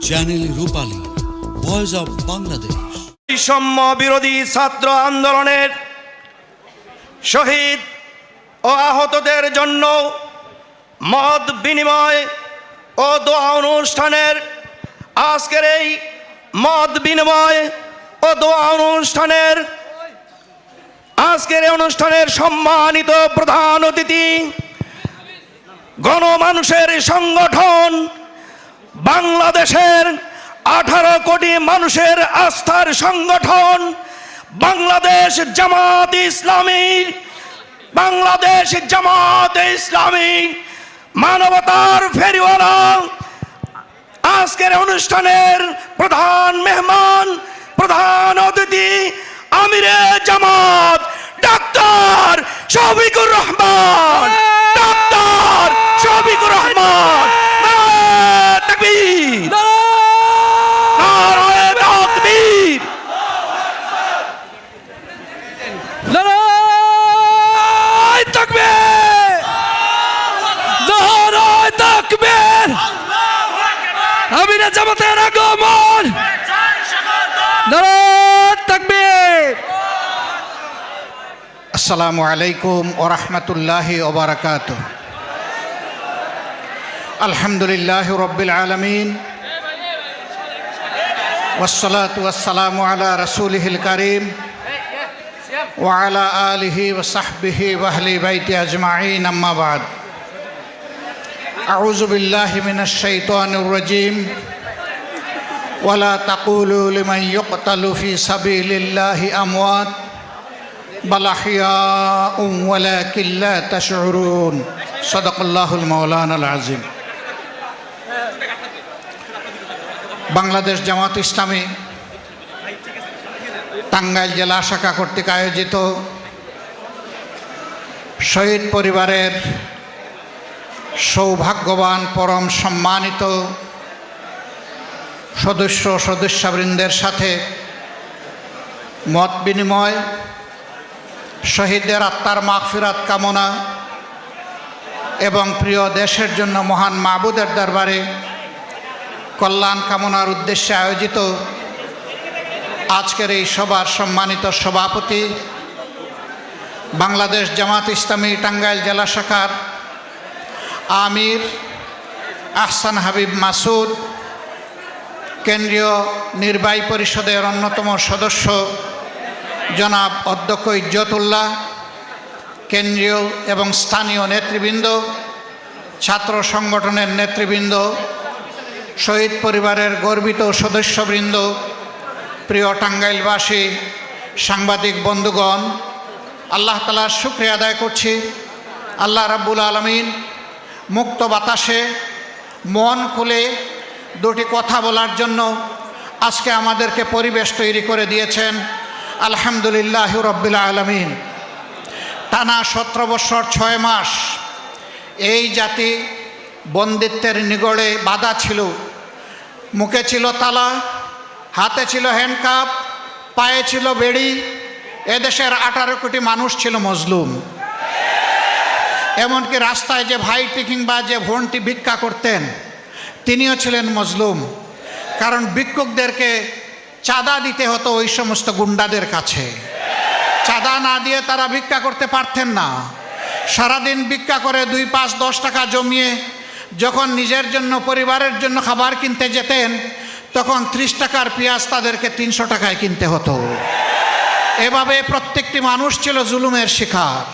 Channel Rupali voice of Bangladesh বৈষম্য বিরোধী ছাত্র আন্দোলনের শহীদ ও আহতদের জন্য মত বিনিময় ও দোয়া অনুষ্ঠানের আজকের এই মত বিনিময় ও দোয়া অনুষ্ঠানের আজকের অনুষ্ঠানের সম্মানিত প্রধান অতিথি, গণমানুষের সংগঠন বাংলাদেশের আঠারো কোটি মানুষের আস্থার সংগঠন বাংলাদেশ জামাত ইসলামী। বাংলাদেশ জামাত ইসলামী। মানবতার ফেরিওয়ালা। আজকের অনুষ্ঠানের প্রধান মেহমান, প্রধান অতিথি আমিরে জামাত, ডাক্তার শফিকুর রহমান ডাক্তার শফিকুর রহমান নারায়ে তাকবীর নারায়ে তাকবীর লড়াই তাকবীর লড়াই তাকবীর আমিরে জামাতের আগমন লড়াই তাকবীর আসসালামু আলাইকুম ওরহমতুল্লাহি ওবরাকাত আলহামদুলিল্লাহ রব্বিল আলমিন والصلاة والسلام على رسوله الكريم وعلى آله وصحبه وأهل بيته أجمعين أما بعد أعوذ بالله من الشيطان الرجيم ولا تقولوا لمن يقتل في سبيل الله أموات بل أحياء ولكن لا تشعرون صدق الله المولانا العظيم বাংলাদেশ জামাত ইসলামী টাঙ্গাইল জেলা শাখা কর্তৃক আয়োজিত শহীদ পরিবারের সৌভাগ্যবান পরম সম্মানিত সদস্য সদস্যবৃন্দের সাথে মত বিনিময়, শহীদদের আত্মার মাগফিরাত কামনা এবং প্রিয় দেশের জন্য মহান মাহবুদের দরবারে কল্যাণ কামনার উদ্দেশ্যে আয়োজিত আজকের এই সভার সম্মানিত সভাপতি বাংলাদেশ জামাত ইসলামী টাঙ্গাইল জেলা শাখার আমির আহসান হাবিব মাসুদ কেন্দ্রীয় নির্বাহী পরিষদের অন্যতম সদস্য জনাব অধ্যক্ষ ইজ্জতুল্লাহ, কেন্দ্রীয় এবং স্থানীয় নেতৃবৃন্দ, ছাত্র সংগঠনের নেতৃবৃন্দ, শহীদ পরিবারের গর্বিত সদস্যবৃন্দ, প্রিয় টাঙ্গাইলবাসী, সাংবাদিক বন্ধুগণ, আল্লাহ তালার শুক্রিয়া আদায় করছি। আল্লাহ রাব্বুল আলমিন মুক্ত বাতাসে মন খুলে দুটি কথা বলার জন্য আজকে আমাদেরকে পরিবেশ তৈরি করে দিয়েছেন আলহামদুলিল্লাহ রব্বিল আলমিন। টানা সতেরো বৎসর ছয় মাস এই জাতি বন্দিত্বের নিগড়ে বাধা ছিল। মুখে ছিল তালা, হাতে ছিল হ্যান্ডকাপ পায়ে ছিল বেড়ি, এদেশের আঠারো কোটি মানুষ ছিল মজলুম। এমনকি রাস্তায় যে ভাইটি কিংবা যে ভনটি ভিক্ষা করতেন তিনিও ছিলেন মজলুম। কারণ ভিক্ষুকদেরকে চাঁদা দিতে হতো ওই সমস্ত গুন্ডাদের কাছে। চাঁদা না দিয়ে তারা ভিক্ষা করতে পারতেন না। সারাদিন ভিক্ষা করে দুই পাঁচ দশ টাকা জমিয়ে যখন নিজের জন্য, পরিবারের জন্য খাবার কিনতে যেতেন, তখন ত্রিশ টাকার পেঁয়াজ তাদেরকে তিনশো টাকায় কিনতে হতো। এভাবে প্রত্যেকটি মানুষ ছিল জুলুমের শিকার।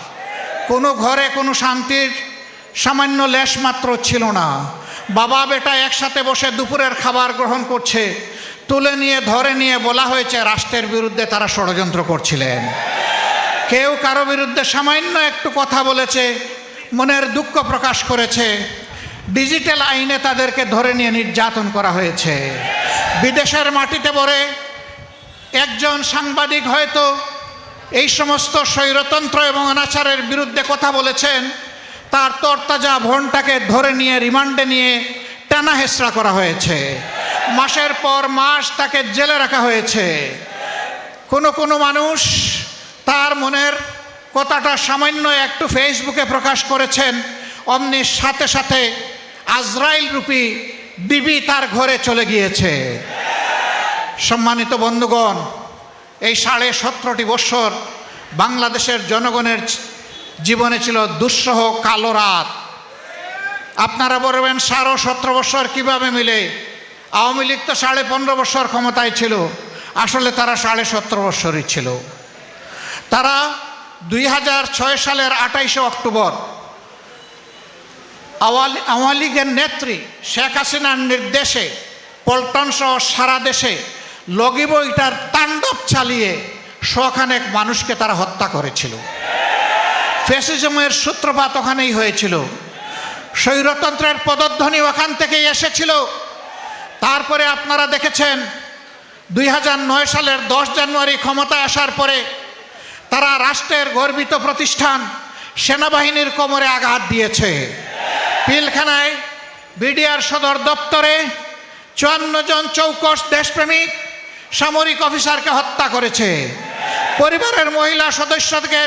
কোনো ঘরে কোনো শান্তির সামান্য লেশ মাত্র ছিল না। বাবা বেটা একসাথে বসে দুপুরের খাবার গ্রহণ করছে। তুলে নিয়ে, ধরে নিয়ে বলা হয়েছে রাষ্ট্রের বিরুদ্ধে তারা ষড়যন্ত্র করছিলেন। কেউ কারও বিরুদ্ধে সামান্য একটু কথা বলেছে, মনের দুঃখ প্রকাশ করেছে। ডিজিটাল আইনে তাদেরকে ধরে নিয়ে নির্যাতন করা হয়েছে। বিদেশের মাটিতে পড়ে একজন সাংবাদিক হয়তো এই সমস্ত স্বৈরতন্ত্র এবং অনাচারের বিরুদ্ধে কথা বলেছেন। তার তরতাজা ভনটাকে ধরে নিয়ে, রিমান্ডে নিয়ে টানা হেসরা করা হয়েছে। মাসের পর মাস তাকে জেলে রাখা হয়েছে। কোনো কোনো মানুষ তার মনের কথাটা সামান্য একটু ফেসবুকে প্রকাশ করেছেন, অমনি সাথে সাথে আজরাইল রূপী বিবি তার ঘরে চলে গিয়েছে। সম্মানিত বন্ধুগণ, এই সাড়ে সতেরোটি বৎসর বাংলাদেশের জনগণের জীবনে ছিল দুঃসহ কালো রাত। আপনারা বলবেন সাড়ে সতেরো বছর কীভাবে মিলে? আওয়ামী লীগ তো সাড়ে পনেরো বছর ক্ষমতায় ছিল। আসলে তারা সাড়ে সতেরো বছরই ছিল। তারা দুই হাজার ছয় সালের আঠাইশে অক্টোবর আওয়ামী লীগের নেত্রী শেখ হাসিনার নির্দেশে পল্টন সহ সারা দেশে লগি বইটার তাণ্ডব চালিয়ে শখানেক মানুষকে তারা হত্যা করেছিল। ফ্যাসিজমের সূত্রপাত ওখানেই হয়েছিল। স্বৈরতন্ত্রের পদধ্বনি ওখান থেকেই এসেছিল। তারপরে আপনারা দেখেছেন, দুই সালের দশ জানুয়ারি ক্ষমতায় আসার পরে তারা রাষ্ট্রের গর্বিত প্রতিষ্ঠান সেনাবাহিনীর কোমরে আঘাত দিয়েছে। পিলখানায় বিডিআর সদর দপ্তরে চুয়ান্ন জন চৌকস দেশপ্রেমিক সামরিক অফিসারকে হত্যা করেছে। পরিবারের মহিলা সদস্যকে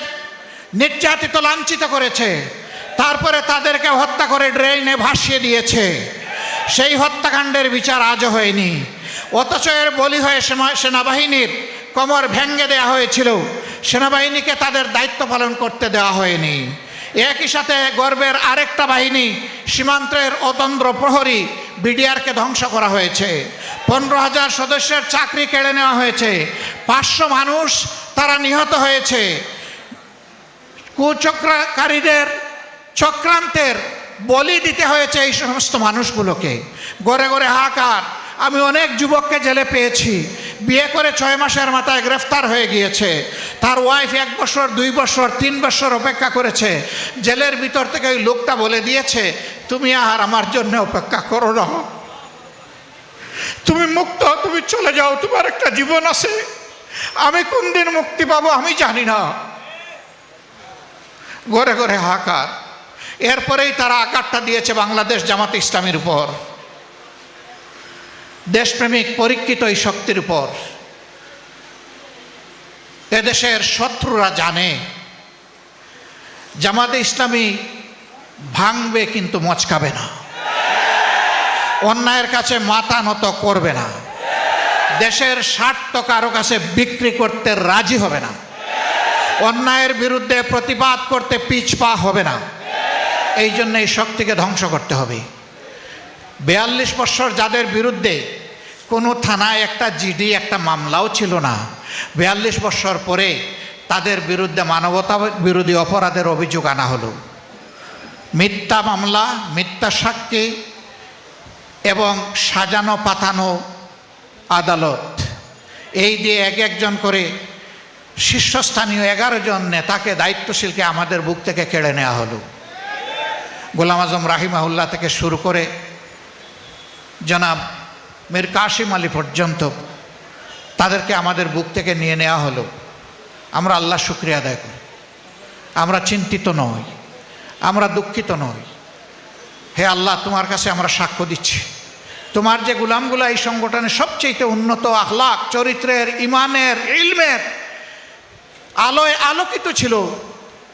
নির্যাতিত, লাঞ্ছিত করেছে। তারপরে তাদেরকে হত্যা করে ড্রেনে ভাসিয়ে দিয়েছে। সেই হত্যাকাণ্ডের বিচার আজও হয়নি। অথচ এর বলি হয়ে সেনা- সেনাবাহিনীর কোমর ভেঙ্গে দেওয়া হয়েছিল। সেনাবাহিনীকে তাদের দায়িত্ব পালন করতে দেওয়া হয়নি। একই সাথে গর্বের আরেকটা বাহিনী, সীমান্তের অতন্ত্র প্রহরী বিডিআরকে ধ্বংস করা হয়েছে। পনেরো হাজার সদস্যের চাকরি কেড়ে নেওয়া হয়েছে। পাঁচশো মানুষ তারা নিহত হয়েছে। কুচক্রকারীদের, চক্রান্তের বলি দিতে হয়েছে এই সমস্ত মানুষগুলোকে। গড়ে গড়ে হাহাকার। আমি অনেক যুবককে জেলে পেয়েছি। বিয়ে করে ছয় মাসের মাথায় গ্রেফতার হয়ে গিয়েছে। তার ওয়াইফ এক বছর, দুই বছর, তিন বছর অপেক্ষা করেছে। জেলের ভিতর থেকে ওই লোকটা বলে দিয়েছে, তুমি আর আমার জন্য অপেক্ষা করো না। তুমি মুক্ত, তুমি চলে যাও, তোমার একটা জীবন আছে। আমি কোন দিন মুক্তি পাবো আমি জানি না। ঘরে ঘরে হাহাকার। এরপরেই তারা আকারটা দিয়েছে বাংলাদেশ জামাত ইসলামের উপর। দেশপ্রেমিক পরীক্ষিত এই শক্তির উপর। এদেশের শত্রুরা জানে, জামাতে ইসলামী ভাঙবে কিন্তু মচকাবে না। অন্যায়ের কাছে মাথা নত করবে না। দেশের স্বার্থ কারও কাছে বিক্রি করতে রাজি হবে না। অন্যায়ের বিরুদ্ধে প্রতিবাদ করতে পিছপা হবে না। এই জন্য এই শক্তিকে ধ্বংস করতে হবে। বেয়াল্লিশ বছর যাদের বিরুদ্ধে কোনো থানায় একটা জিডি, একটা মামলাও ছিল না, বিয়াল্লিশ বছর পরে তাদের বিরুদ্ধে মানবতা বিরোধী অপরাধের অভিযোগ আনা হলো। মিথ্যা মামলা, মিথ্যা সাক্ষী এবং সাজানো পাতানো আদালত। এই দিয়ে এক একজন করে শীর্ষস্থানীয় এগারো জন নেতাকে দায়িত্বশীলকে আমাদের বুক থেকে কেড়ে নেওয়া হলো। গোলাম আজম রাহিমাহুল্লাহ থেকে শুরু করে জনাব মীর কাশিম আলী পর্যন্ত তাদেরকে আমাদের বুক থেকে নিয়ে নেওয়া হলো। আমরা আল্লাহ শুক্রিয়া আদায় করি। আমরা চিন্তিত নই। আমরা দুঃখিত নই। হে আল্লাহ, তোমার কাছে আমরা সাক্ষ্য দিচ্ছি। তোমার যে গুলামগুলা এই সংগঠনের সবচেয়ে উন্নত আখলাক, চরিত্রের, ইমানের, ইলমের আলোয় আলোকিত ছিল।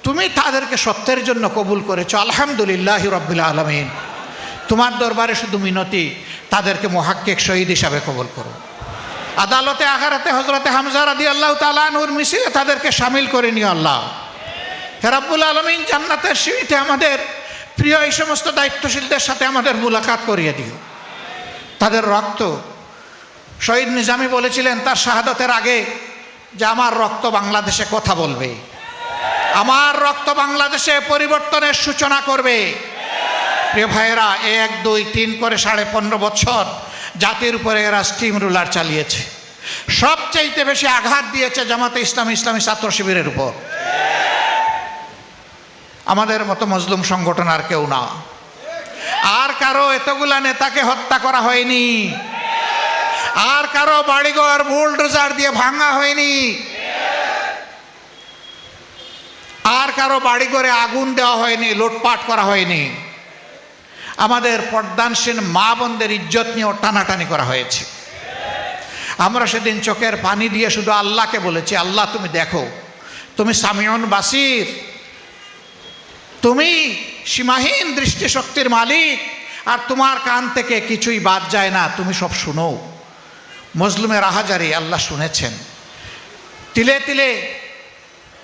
তুমি তাদেরকে সত্যের জন্য কবুল করেছ। আলহামদুলিল্লাহ রব্বুল আলমিন। তোমার দরবারে শুধু মিনতি, তাদেরকে মহাক্কিক শহীদ হিসাবে কবুল করো। আদালতে আঘারাতে হজরতে হামজা রাদি আল্লাহ তালানুর মিছিলে তাদেরকে সামিল করে নিও আল্লাহ। হেরাব্বুল আলমিন, জান্নাতের সিঁড়িতে আমাদের প্রিয় এই সমস্ত দায়িত্বশীলদের সাথে আমাদের মুলাকাত করিয়ে দিও। তাদের রক্ত, শহীদ নিজামী বলেছিলেন, তার শাহাদতের আগে যে আমার রক্ত বাংলাদেশে কথা বলবে। আমার রক্ত বাংলাদেশে পরিবর্তনের সূচনা করবে। প্রিয় ভাইয়েরা, এক, দুই, তিন করে সাড়ে পনেরো বছর জাতির উপরে এরা স্টিম রুলার চালিয়েছে। সবচাইতে বেশি আঘাত দিয়েছে জামাতে ইসলাম ইসলামী ছাত্র শিবিরের উপর। আমাদের মতো মজলুম সংগঠন আর কেউ না। আর কারও এতগুলা নেতাকে হত্যা করা হয়নি। আর কারও বাড়িঘর বুলডোজার দিয়ে ভাঙা হয়নি। আর কারও বাড়ি ঘরে আগুন দেওয়া হয়নি, লুটপাট করা হয়নি। আমাদের পর্দানসীন মা বোনদের ইজ্জত নিয়েও টানাটানি করা হয়েছে। আমরা সেদিন চোখের পানি দিয়ে শুধু আল্লাহকে বলেছি, আল্লাহ, তুমি দেখো, তুমি সামিয়ন বাসির। তুমি সীমাহীন দৃষ্টিশক্তির মালিক, আর তোমার কান থেকে কিছুই বাদ যায় না, তুমি সব শুনো। মজলুমের আহাজারি আল্লাহ শুনেছেন। তিলে তিলে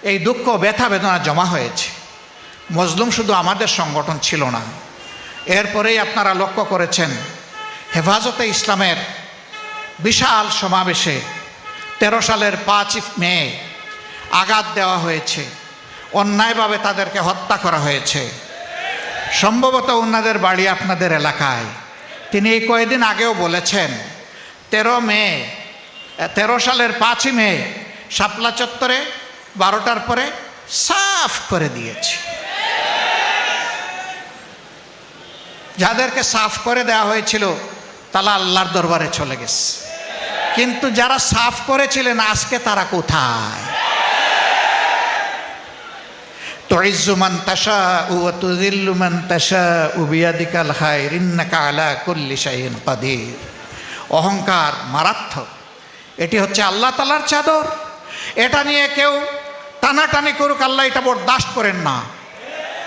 এই দুঃখ, ব্যথা, বেদনা জমা হয়েছে। মজলুম শুধু আমাদের সংগঠন ছিল না। এরপরেই আপনারা লক্ষ্য করেছেন, হেফাজতে ইসলামের বিশাল সমাবেশে তেরো সালের পাঁচ মে আঘাত দেওয়া হয়েছে। অন্যায়ভাবে তাদেরকে হত্যা করা হয়েছে। সম্ভবত ওনাদের বাড়ি আপনাদের এলাকায়। তিনি এই কয়েকদিন আগেও বলেছেন তেরো মে তেরো সালের পাঁচই মে, শাপলা চত্বরে বারোটার পরে সাফ করে দিয়েছে। যাদেরকে সাফ করে দেওয়া হয়েছিল, তারা আল্লাহর দরবারে চলে গেছে। কিন্তু যারা সাফ করেছিলেন, আজকে তারা কোথায়? তুইজুমান তাশা ও তুজিল্লুমান উবিয়াদিকাল খায়র ইন্নাকা আলা কুল্লি শাইইন অহংকার মারাত্মক। এটি হচ্ছে আল্লাহ তালার চাদর। এটা নিয়ে কেউ টানাটানি করুক, আল্লাহ এটা বরদাস্ত করেন না।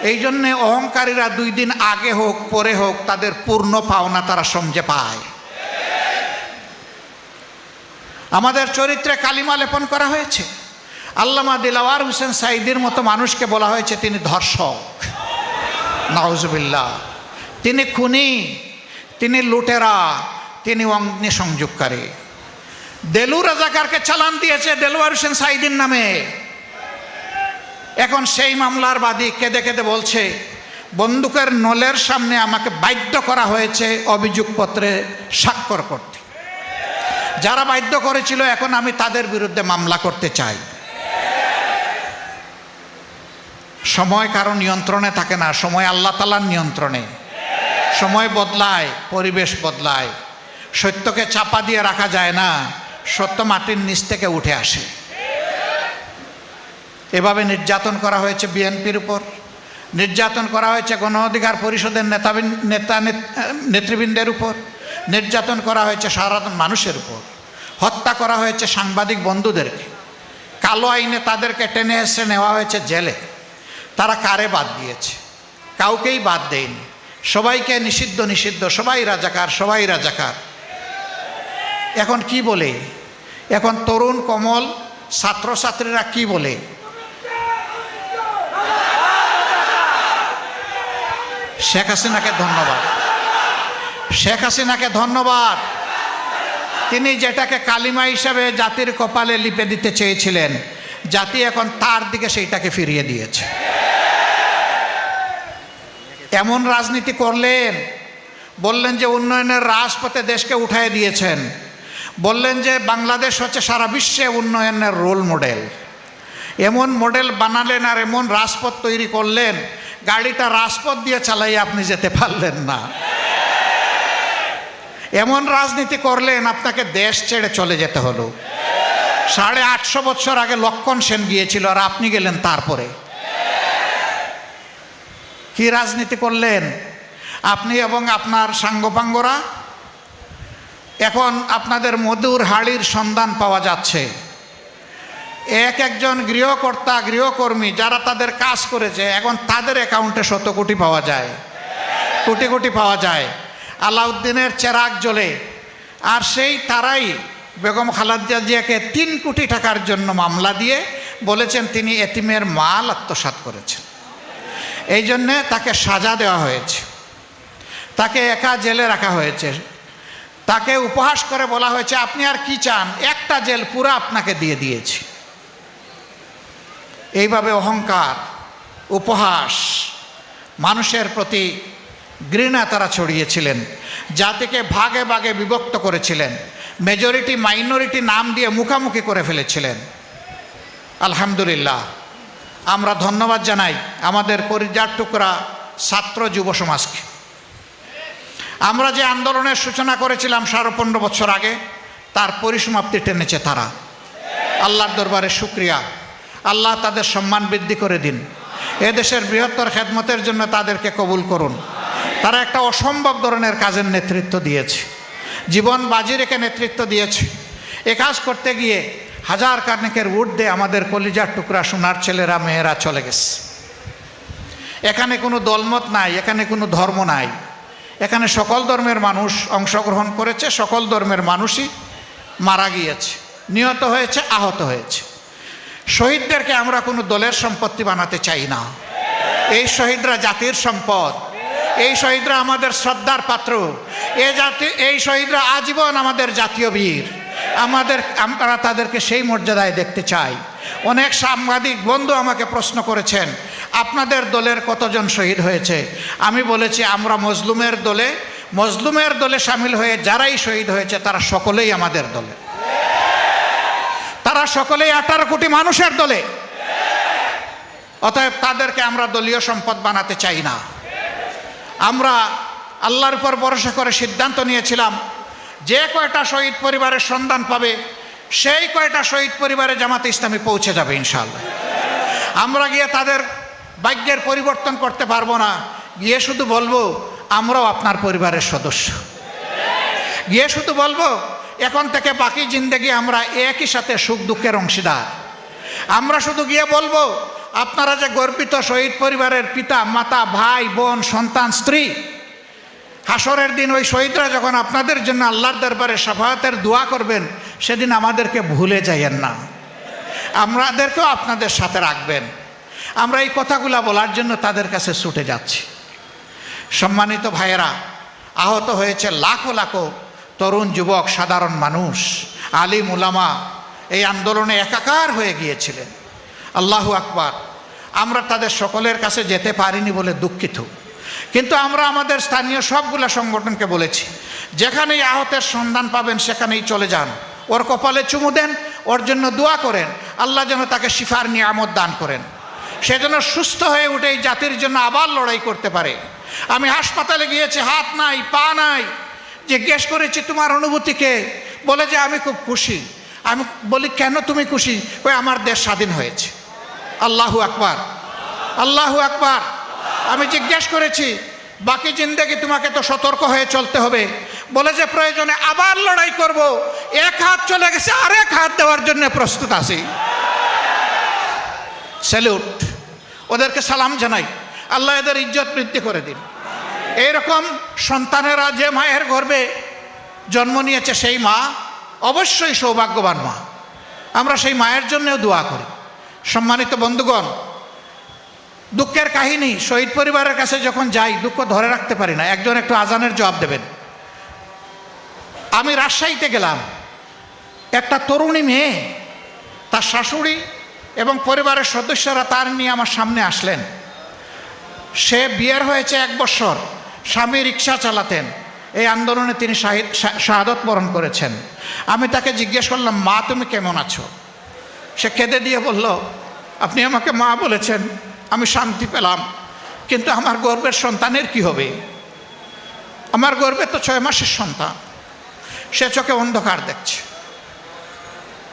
এই জন্যে অহংকারীরা দুই দিন আগে হোক, পরে হোক, তাদের পূর্ণ পাওনা তারা সমঝে পায়। আমাদের চরিত্রে কালিমা লেপন করা হয়েছে। আল্লামা দিলাওয়ার হোসেন সাইদির মতো মানুষকে বলা হয়েছে তিনি ধর্ষক। নাউজবিল্লা তিনি খুনি, তিনি লুটেরা। তিনি অগ্নি সংযোগকারী দেলু রাজাকারকে চালান দিয়েছে দেলোয়ার হোসেন সাইদির নামে। এখন সেই মামলার বাদী কেঁদে কেঁদে বলছে, বন্দুকের নলের সামনে আমাকে বাধ্য করা হয়েছে অভিযোগপত্রে স্বাক্ষর করতে। যারা বাধ্য করেছিল এখন আমি তাদের বিরুদ্ধে মামলা করতে চাই। সময় কারও নিয়ন্ত্রণে থাকে না, সময় আল্লাহ তালার নিয়ন্ত্রণে। সময় বদলায়, পরিবেশ বদলায়। সত্যকে চাপা দিয়ে রাখা যায় না, সত্য মাটির নিচ থেকে উঠে আসে। এভাবে নির্যাতন করা হয়েছে বিএনপির উপর। নির্যাতন করা হয়েছে গণ অধিকার পরিষদের নেতা নেতা নেত- নেতৃবৃন্দের উপর। নির্যাতন করা হয়েছে সাধারণ মানুষের উপর। হত্যা করা হয়েছে সাংবাদিক বন্ধুদেরকে। কালো আইনে তাদেরকে টেনে এসে নেওয়া হয়েছে জেলে। তারা কারে বাদ দিয়েছে? কাউকেই বাদ দেয়নি। সবাইকে নিষিদ্ধ নিষিদ্ধ, সবাই রাজাকার সবাই রাজাকার। এখন কি বলে? এখন তরুণ, কমল, ছাত্রছাত্রীরা কি বলে? শেখ হাসিনাকে ধন্যবাদ। শেখ হাসিনাকে ধন্যবাদ। তিনি যেটাকে কালিমা হিসাবে জাতির কপালে লিপে দিতে চেয়েছিলেন, জাতি এখন তার দিকে সেইটাকে ফিরিয়ে দিয়েছে। এমন রাজনীতি করলেন, বললেন যে উন্নয়নের রাজপথে দেশকে উঠায় দিয়েছেন। বললেন যে বাংলাদেশ হচ্ছে সারা বিশ্বে উন্নয়নের রোল মডেল। এমন মডেল বানালেন আর এমন রাজপথ তৈরি করলেন, গাড়িটা রাজপথ দিয়ে চালাই আপনি যেতে পারলেন না। এমন রাজনীতি করলেন, আপনাকে দেশ ছেড়ে চলে যেতে হলো। সাড়ে আটশো বছর আগে লক্ষণ সেন গিয়েছিল আর আপনি গেলেন তারপরে। কি রাজনীতি করলেন? আপনি এবং আপনার সাঙ্গপাঙ্গরা এখন আপনাদের মধুর হাড়ির সন্ধান পাওয়া যাচ্ছে। এক একজন গৃহকর্তা, গৃহকর্মী যারা তাদের কাজ করেছে, এখন তাদের অ্যাকাউন্টে শত কোটি পাওয়া যায়। কোটি কোটি পাওয়া যায়। আলাউদ্দিনের চেরাগ জ্বলে। আর সেই তারাই বেগম খালাদা জিয়াকে তিন কোটি টাকার জন্য মামলা দিয়ে বলেছেন তিনি এতিমের মাল আত্মসাৎ করেছেন। এই জন্যে তাকে সাজা দেওয়া হয়েছে। তাকে একা জেলে রাখা হয়েছে। তাকে উপহাস করে বলা হয়েছে, আপনি আর কি চান? একটা জেল পুরো আপনাকে দিয়ে দিয়েছি। এইভাবে অহংকার, উপহাস, মানুষের প্রতি ঘৃণা তারা ছড়িয়েছিলেন, জাতিকে ভাগে ভাগে বিভক্ত করেছিলেন মেজরিটি মাইনরিটি নাম দিয়ে মুখামুখি করে ফেলেছিলেন। আলহামদুলিল্লাহ। আমরা ধন্যবাদ জানাই আমাদের করিজার টুকরা ছাত্র যুব সমাজকে। আমরা যে আন্দোলনের সূচনা করেছিলাম সাড়ে পনেরো বছর আগে, তার পরিসমাপ্তি টেনেছে তারা। আল্লাহর দরবারে শুক্রিয়া। আল্লাহ তাদের সম্মান বৃদ্ধি করে দিন। এদেশের বৃহত্তর খেদমতের জন্য তাদেরকে কবুল করুন। তারা একটা অসম্ভব ধরনের কাজের নেতৃত্ব দিয়েছে। জীবন বাজি রেখে নেতৃত্ব দিয়েছে। এ কাজ করতে গিয়ে হাজার কার্নিকের ঊর্ধ্বে আমাদের কলিজার টুকরা সোনার ছেলেরা, মেয়েরা চলে গেছে। এখানে কোনো দলমত নাই, এখানে কোনো ধর্ম নাই। এখানে সকল ধর্মের মানুষ অংশগ্রহণ করেছে, সকল ধর্মের মানুষই মারা গিয়েছে, নিহত হয়েছে, আহত হয়েছে। শহীদদেরকে আমরা কোনো দলের সম্পত্তি বানাতে চাই না। এই শহীদরা জাতির সম্পদ, এই শহীদরা আমাদের শ্রদ্ধার পাত্র, এ জাতি, এই শহীদরা আজীবন আমাদের জাতীয় বীর। আমাদের, আমরা তাদেরকে সেই মর্যাদায় দেখতে চাই। অনেক সাংবাদিক বন্ধু আমাকে প্রশ্ন করেছেন আপনাদের দলের কতজন শহীদ হয়েছে? আমি বলেছি, আমরা মজলুমের দলে মজলুমের দলে সামিল হয়ে যারাই শহীদ হয়েছে, তারা সকলেই আমাদের দলে। তারা সকলেই আঠারো কোটি মানুষের দলে। অতএব তাদেরকে আমরা দলীয় সম্পদ বানাতে চাই না। আমরা আল্লাহর উপর ভরসা করে সিদ্ধান্ত নিয়েছিলাম, যে কয়টা শহীদ পরিবারের সন্ধান পাবে, সেই কয়টা শহীদ পরিবারে জামাতে ইসলামী পৌঁছে যাবে ইনশাল্লাহ আমরা গিয়ে তাদের ভাগ্যের পরিবর্তন করতে পারব না। গিয়ে শুধু বলব, আমরাও আপনার পরিবারের সদস্য। গিয়ে শুধু বলব, এখন থেকে বাকি জিন্দগি আমরা একই সাথে সুখ দুঃখের অংশীদার। আমরা শুধু গিয়ে বলব, আপনারা যে গর্বিত শহীদ পরিবারের পিতা, মাতা, ভাই, বোন, সন্তান, স্ত্রী, হাসরের দিন ওই শহীদরা যখন আপনাদের জন্য আল্লাহর দরবারে সাফায়াতের দোয়া করবেন, সেদিন আমাদেরকে ভুলে যাইয়েন না। আমাদেরকেও আপনাদের সাথে রাখবেন। আমরা এই কথাগুলো বলার জন্য তাদের কাছে ছুটে যাচ্ছি। সম্মানিত ভাইয়েরা, আহত হয়েছে লাখো লাখো তরুণ যুবক, সাধারণ মানুষ, আলিম উলামা এই আন্দোলনে একাকার হয়ে গিয়েছিলেন। আল্লাহু আকবার। আমরা তাদের সকলের কাছে যেতে পারিনি বলে দুঃখিত। কিন্তু আমরা আমাদের স্থানীয় সবগুলা সংগঠনকে বলেছি, যেখানেই আহতের সন্ধান পাবেন সেখানেই চলে যান। ওর কপালে চুমু দেন, ওর জন্য দোয়া করেন। আল্লাহ যেন তাকে শিফার নিয়ামত দান করেন। সে যেন সুস্থ হয়ে উঠে এই জাতির জন্য আবার লড়াই করতে পারে। আমি হাসপাতালে গিয়েছি, হাত নাই, পা নাই, জিজ্ঞেস করেছি, তোমার অনুভূতিকে বলে যে, আমি খুব খুশি। আমি বলি, কেন তুমি খুশি? ওই আমার দেশ স্বাধীন হয়েছে। আল্লাহু আকবার। আল্লাহু আকবার। আমি জিজ্ঞেস করেছি, বাকি জিন্দেগি তোমাকে তো সতর্ক হয়ে চলতে হবে। বলে যে, প্রয়োজনে আবার লড়াই করব। এক হাত চলে গেছে, আরেক হাত দেওয়ার জন্য প্রস্তুত আছি। স্যালুট। ওদেরকে সালাম জানাই। আল্লাহ এদের ইজ্জত বৃদ্ধি করে দিন। এইরকম সন্তানেরা যে মায়ের গর্বে জন্ম নিয়েছে সেই মা অবশ্যই সৌভাগ্যবান মা। আমরা সেই মায়ের জন্যও দোয়া করি। সম্মানিত বন্ধুগণ, দুঃখের কাহিনী, শহীদ পরিবারের কাছে যখন যাই, দুঃখ ধরে রাখতে পারি না। একজন একটু আজানের জবাব দেবেন। আমি রাজশাহীতে গেলাম। একটা তরুণী মেয়ে, তার শাশুড়ি এবং পরিবারের সদস্যরা তার নিয়ে আমার সামনে আসলেন। সে বিয়ের হয়েছে এক বছর, স্বামী রিক্সা চালাতেন। এই আন্দোলনে তিনি শাহিদ শাহাদত বরণ করেছেন। আমি তাকে জিজ্ঞেস করলাম, মা, তুমি কেমন আছো? সে কেঁদে দিয়ে বলল, আপনি আমাকে মা বলেছেন, আমি শান্তি পেলাম। কিন্তু আমার গর্বের সন্তানের কি হবে? আমার গর্বে তো ছয় মাসের সন্তান। সে চোখে অন্ধকার দেখছে।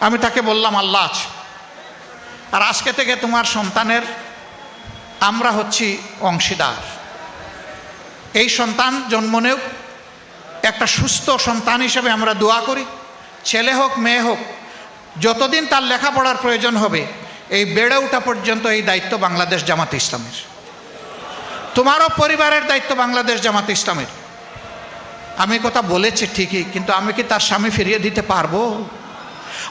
আমি তাকে বললাম, আল্লাহ আছে আর আজকে থেকে তোমার সন্তানের আমরা হচ্ছি অংশীদার। এই সন্তান জন্ম নেও, একটা সুস্থ সন্তান হিসেবে আমরা দোয়া করি। ছেলে হোক, মেয়ে হোক, যতদিন তার লেখাপড়ার প্রয়োজন হবে, এই বেড়ে ওঠা পর্যন্ত এই দায়িত্ব বাংলাদেশ জামাত ইসলামের। তোমারও পরিবারের দায়িত্ব বাংলাদেশ জামাত ইসলামের। আমি কথা বলেছি ঠিকই, কিন্তু আমি কি তার স্বামী ফিরিয়ে দিতে পারব?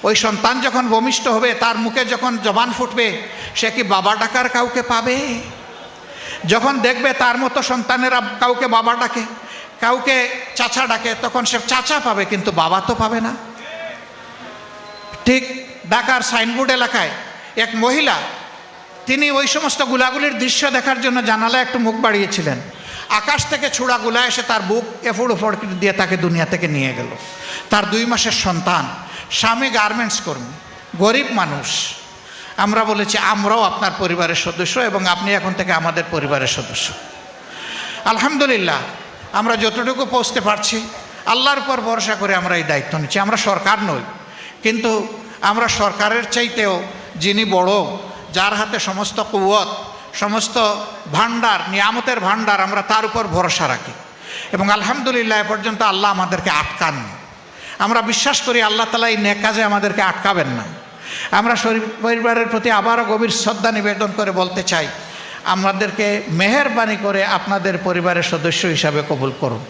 ওই সন্তান যখন ভূমিষ্ঠ হবে, তার মুখে যখন জবান ফুটবে, সে কি বাবা ডাকার কাউকে পাবে? যখন দেখবে তার মতো সন্তানেরা কাউকে বাবা ডাকে, কাউকে চাচা ডাকে, তখন সে চাচা পাবে, কিন্তু বাবা তো পাবে না। ঠিক ঢাকার সাইনবোর্ড এলাকায় এক মহিলা, তিনি ওই সমস্ত গুলাগুলির দৃশ্য দেখার জন্য জানালায় একটু মুখ বাড়িয়েছিলেন। আকাশ থেকে ছোড়া গুলা এসে তার বুক এফোড় উফোড় দিয়ে তাকে দুনিয়া থেকে নিয়ে গেল। তার দুই মাসের সন্তান স্বামী গার্মেন্টস কর্মী গরিব মানুষ। আমরা বলেছি, আমরাও আপনার পরিবারের সদস্য এবং আপনি এখন থেকে আমাদের পরিবারের সদস্য। আলহামদুলিল্লাহ, আমরা যতটুকু পৌঁছতে পারছি, আল্লাহর উপর ভরসা করে আমরা এই দায়িত্ব নিচ্ছি। আমরা সরকার নই, কিন্তু আমরা সরকারের চাইতেও যিনি বড়, যার হাতে সমস্ত কুয়ত সমস্ত ভাণ্ডার, নিয়ামতের ভাণ্ডার আমরা তার উপর ভরসা রাখি। এবং আলহামদুলিল্লাহ, এ পর্যন্ত আল্লাহ আমাদেরকে আটকাননি। আমরা বিশ্বাস করি আল্লাহ তালা এই নেক কাজে আমাদেরকে আটকাবেন না। আমরা শরীর পরিবারের প্রতি আবারও গভীর শ্রদ্ধা নিবেদন করে বলতে চাই, আমাদেরকে মেহেরবানি করে আপনাদের পরিবারের সদস্য হিসাবে কবুল করুন।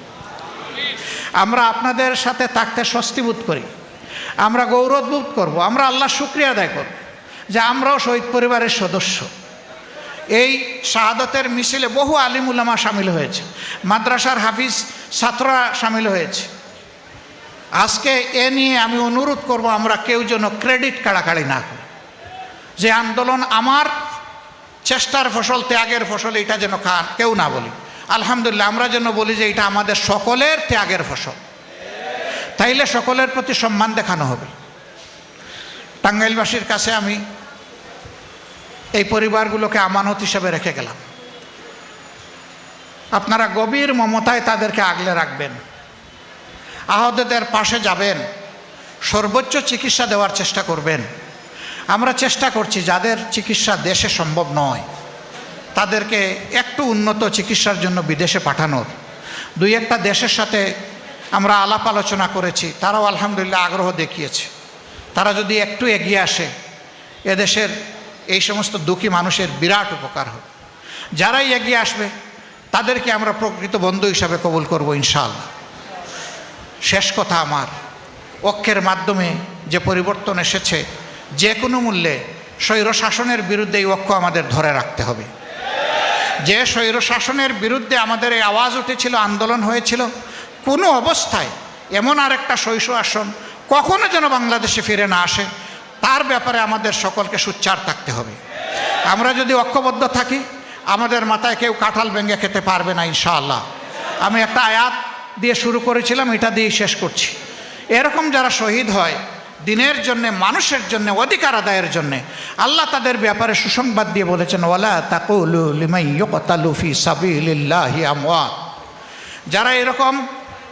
আমরা আপনাদের সাথে থাকতে স্বস্তি বোধ করি। আমরা গৌরব বোধ করব। আমরা আল্লাহ শুক্রিয়া আদায় করব যে আমরাও শহীদ পরিবারের সদস্য। এই শাহাদতের মিছিলে বহু আলিম উলামা সামিল হয়েছে। মাদ্রাসার হাফিজ ছাত্ররা সামিল হয়েছে। আজকে এ নিয়ে আমি অনুরোধ করব, আমরা কেউ যেন ক্রেডিট কাড়াকাড়ি না করি। যে আন্দোলন আমার, চেষ্টার ফসল, ত্যাগের ফসল, এটা যেন খান কেউ না বলি। আলহামদুলিল্লাহ, আমরা যেন বলি যে এটা আমাদের সকলের ত্যাগের ফসল। তাইলে সকলের প্রতি সম্মান দেখানো হবে। টাঙ্গাইলবাসীর কাছে আমি এই পরিবারগুলোকে আমানত হিসেবে রেখে গেলাম। আপনারা গভীর মমতায় তাদেরকে আগলে রাখবেন। আহতদের পাশে যাবেন, সর্বোচ্চ চিকিৎসা দেওয়ার চেষ্টা করবেন। আমরা চেষ্টা করছি যাদের চিকিৎসা দেশে সম্ভব নয়, তাদেরকে একটু উন্নত চিকিৎসার জন্য বিদেশে পাঠানোর। দুই একটা দেশের সাথে আমরা আলাপ আলোচনা করেছি, তারাও আলহামদুলিল্লাহ আগ্রহ দেখিয়েছে। তারা যদি একটু এগিয়ে আসে, এদেশের এই সমস্ত দুঃখী মানুষের বিরাট উপকার হবে যারাই এগিয়ে আসবে, তাদেরকে আমরা প্রকৃত বন্ধু হিসাবে কবুল করব ইনশাআল্লাহ। শেষ কথা আমার। অক্ষের মাধ্যমে যে পরিবর্তন এসেছে, যে কোনো মূল্যে স্বৈর শাসনের বিরুদ্ধে এই অক্ষ আমাদের ধরে রাখতে হবে। যে স্বৈর শাসনের বিরুদ্ধে আমাদের এই আওয়াজ উঠেছিল, আন্দোলন হয়েছিল, কোনো অবস্থায় এমন আরেকটা শৈশ আসন কখনো যেন বাংলাদেশে ফিরে না আসে, তার ব্যাপারে আমাদের সকলকে সুচ্চার থাকতে হবে। আমরা যদি ঐক্যবদ্ধ থাকি, আমাদের মাথায় কেউ কাঁঠাল ভেঙে খেতে পারবে না, ইনশাআল্লাহ। আমি একটা আয়াত দিয়ে শুরু করেছিলাম, এটা দিয়েই শেষ করছি। এরকম যারা শহীদ হয়, দিনের জন্য, মানুষের জন্য, অধিকার আদায়ের জন্য, আল্লাহ তাদের ব্যাপারে সুসংবাদ দিয়ে বলেছেন, ওয়ালা তাকুলু সাবিলিল্লাহি আমওয়াত। যারা এরকম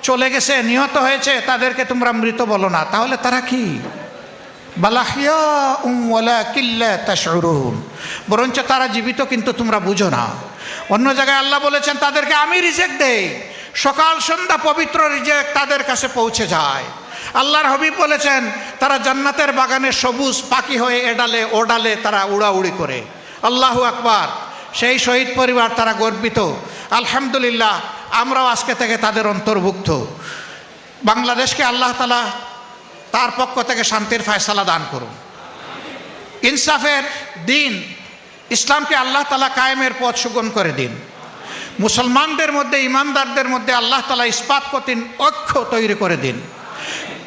চলে গেছে, নিহত হয়েছে, তাদেরকে তোমরা মৃত বলো না। তাহলে তারা কি? বরঞ্চ তারা জীবিত, কিন্তু তোমরা বুঝো না। অন্য জায়গায় আল্লাহ বলেছেন, তাদেরকে আমি রিজেক্ট দেই। সকাল সন্ধ্যা পবিত্র রিজেক্ট তাদের কাছে পৌঁছে যায়। আল্লাহর হবিব বলেছেন, তারা জান্নাতের বাগানে সবুজ পাখি হয়ে এডালে ওডালে তারা উড়াউড়ি করে। আল্লাহু আকবার। সেই শহীদ পরিবার তারা গর্বিত। আলহামদুলিল্লাহ, আমরাও আজকে থেকে তাদের অন্তর্ভুক্ত। বাংলাদেশকে আল্লাহ তালা তার পক্ষ থেকে শান্তির ফয়সালা দান করুন। ইনসাফের দিন ইসলামকে আল্লাহ তালা কায়েমের পথ সুগম করে দিন। মুসলমানদের মধ্যে, ইমানদারদের মধ্যে আল্লাহ তালা ইস্পাত কঠিন ঐক্য তৈরি করে দিন।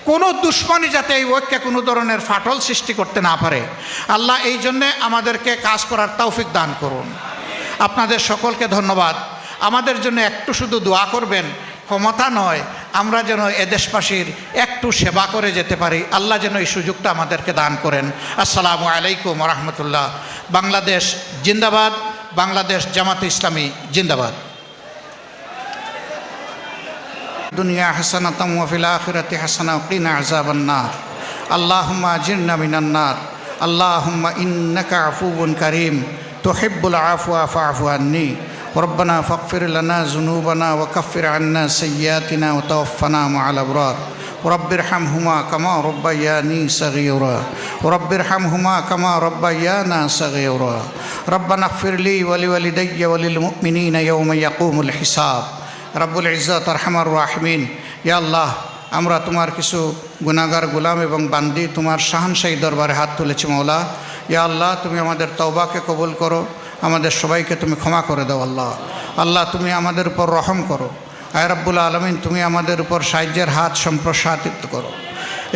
কোনো দুশ্মনী যাতে এই ঐক্যে কোনো ধরনের ফাটল সৃষ্টি করতে না পারে। আল্লাহ এই জন্যে আমাদেরকে কাজ করার তৌফিক দান করুন। আপনাদের সকলকে ধন্যবাদ। আমাদের জন্য একটু শুধু দোয়া করবেন, ক্ষমতা নয়, আমরা যেন এদেশবাসীর একটু সেবা করে যেতে পারি। আল্লাহ যেন এই সুযোগটা আমাদেরকে দান করেন। আসসালামু আলাইকুম রহমতুল্লাহ। বাংলাদেশ জিন্দাবাদ। বাংলাদেশ জামাত ইসলামী জিন্দাবাদ দুনিয়া হাসানাতাম ওয়াফিল আখিরাতি হাসানা কিনা আযাবান্নার আল্লাহুম্মা আজিরনা মিনান নার আল্লাহুম্মা ইন্নাকা আফুবুন কারীম তুহিব্বুল আফওয়া ফা'ফু আন্নি ربنا فاغفر لنا ذنوبنا وكفر عنا سيئاتنا وتوفنا مع الأبرار রব্বির হাম হুমা কামা রব্বাইয়ানি সগিউরা রব্বির হাম হুমা কামা রব্বাইয়ানা সগিউরা রব্বানা ফিরলি ওয়ালি ওয়ালি দইয়া ওয়ালিল মুমিনিনা ইয়াউমা ইয়াকুমুল হিসাব। রব্বুল ইজ্জত আরহামার রাহমিন। ইয়া আল্লাহ, আমরা তোমার কিছু গুণাগার গুলাম এবং বান্দি তোমার শাহানশাহী দরবারে হাত তুলেছি মৌলা ইয়া আল্লাহ, তুমি আমাদের তওবাকে কবুল করো। আমাদের সবাইকে তুমি ক্ষমা করে দাও আল্লাহ। আল্লাহ, তুমি আমাদের উপর রহম করো। আয় রাব্বুল আলমিন, তুমি আমাদের উপর সাহায্যের হাত সম্প্রসারিত করো।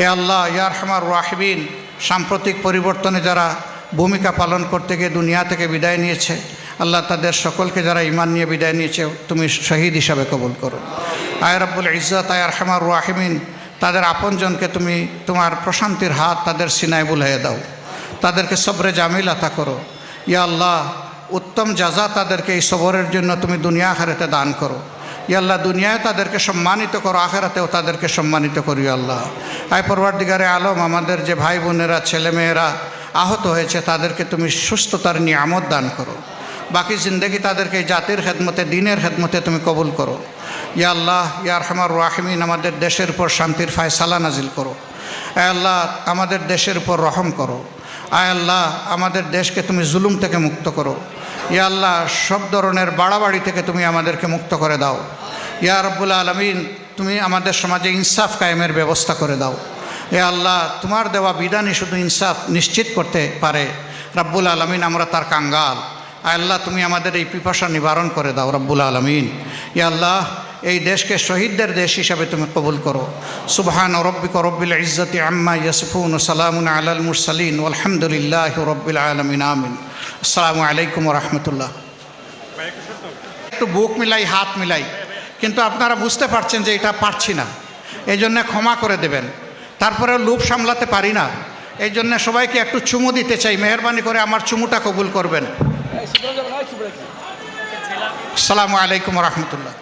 এ আল্লাহ ইয়ার হামার রাহবিন সাম্প্রতিক পরিবর্তনে যারা ভূমিকা পালন করতে গিয়ে দুনিয়া থেকে বিদায় নিয়েছে, আল্লাহ তাদের সকলকে যারা ইমান নিয়ে বিদায় নিয়েছে, তুমি শহীদ হিসাবে কবুল করো। আয় রাব্বুল ইজ্জত, আয় রহমার রাহিমিন, তাদের আপনজনকে তুমি তোমার প্রশান্তির হাত তাদের সিনায় বুলাইয়ে দাও। তাদেরকে সবরে জামিল আতা করো। ইয়া আল্লাহ, উত্তম যাজা তাদেরকে এই সবরের জন্য তুমি দুনিয়া আখারেতে দান করো। ইয়া আল্লাহ দুনিয়ায় তাদেরকে সম্মানিত করো, আখেরাতেও তাদেরকে সম্মানিত করি আল্লাহ। আয় পরবর্তীকারে আলম, আমাদের যে ভাই বোনেরা ছেলেমেয়েরা আহত হয়েছে, তাদেরকে তুমি সুস্থতার নিয়ামত দান করো। বাকি জিন্দগি তাদেরকে জাতির খেদমতে, দিনের খেদমতে তুমি কবুল করো। ইয়া আল্লাহ ইয়া রহমার রাহিমিন, আমাদের দেশের উপর শান্তির ফায়সালা নাজিল করো। আয় আল্লাহ, আমাদের দেশের উপর রহম করো। আয় আল্লাহ, আমাদের দেশকে তুমি জুলুম থেকে মুক্ত করো। ইয়া আল্লাহ, সব ধরনের বাড়াবাড়ি থেকে তুমি আমাদেরকে মুক্ত করে দাও। ইয়া রব্বুল আলমিন, তুমি আমাদের সমাজে ইনসাফ কায়েমের ব্যবস্থা করে দাও। এ আল্লাহ, তোমার দেওয়া বিধানই শুধু ইনসাফ নিশ্চিত করতে পারে। রব্বুল আলমিন, আমরা তার কাঙ্গাল। আল্লাহ, তুমি আমাদের এই পিপাসা নিবারণ করে দাও, রব্বুল আলমিন। ইয়া আল্লাহ এই দেশকে শহীদদের দেশ হিসাবে তুমি কবুল করো। সুবহান রব্বিক রব্বিল ইজ্জতি আম্মা ইয়াসিফুন সালামুন আলাল মুরসালিন আলহামদুলিল্লাহ রব্বিল আলমিন, আমিন। আসসালামু আলাইকুম রহমতুল্লাহ। একটু বুক মিলাই, হাত মিলাই, কিন্তু আপনারা বুঝতে পারছেন যে এটা পারছি না। এই জন্যে ক্ষমা করে দেবেন। তারপরে লোভ সামলাতে পারি না। এই জন্য সবাইকে একটু চুমু দিতে চাই। মেহরবানি করে আমার চুমুটা কবুল করবেন। আসসালামু আলাইকুম রহমতুল্লাহ।